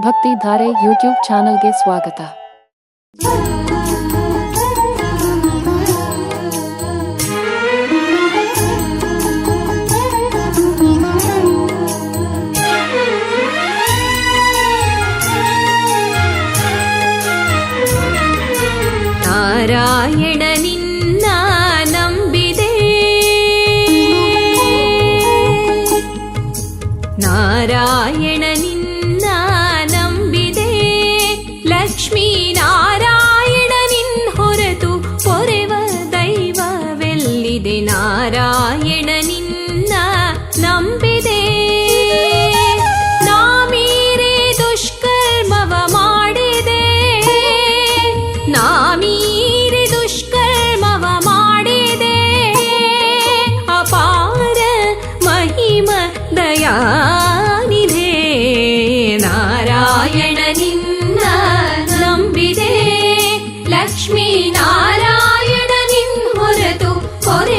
भक्ति धारे YouTube channel स्वागत लक्ष्मीना ನಾರಾಯಣನಿನ್ ಹೊರತು ಕೊರೆ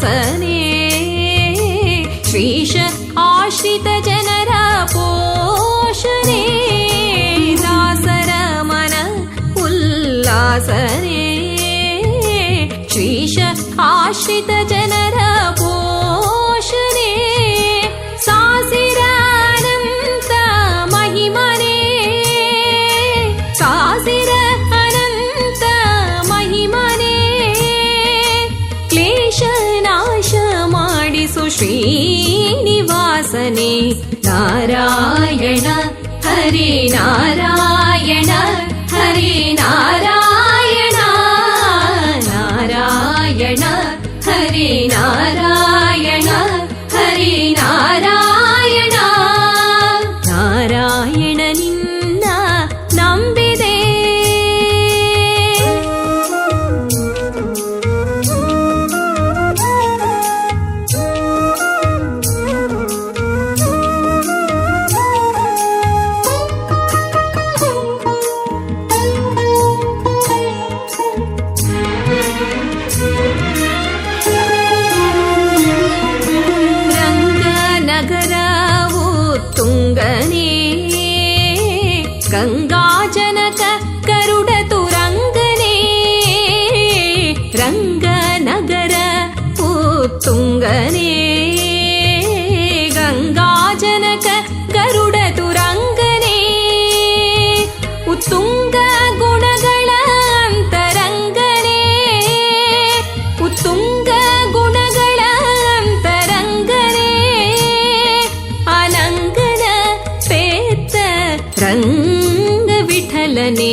सने श्रीश आश्रितजनर पोषणे दासरमन उल्लासने श्रीश आश्रित श्रीनिवासने नारायण हरे नारायण हरे नारायण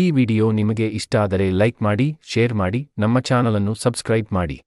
ಈ ವಿಡಿಯೋ ನಿಮಗೆ ಇಷ್ಟ ಆದರೆ ಲೈಕ್ ಮಾಡಿ ಶೇರ್ ಮಾಡಿ ನಮ್ಮ ಚಾನಲನ್ನು ಸಬ್ಸ್ಕ್ರೈಬ್ ಮಾಡಿ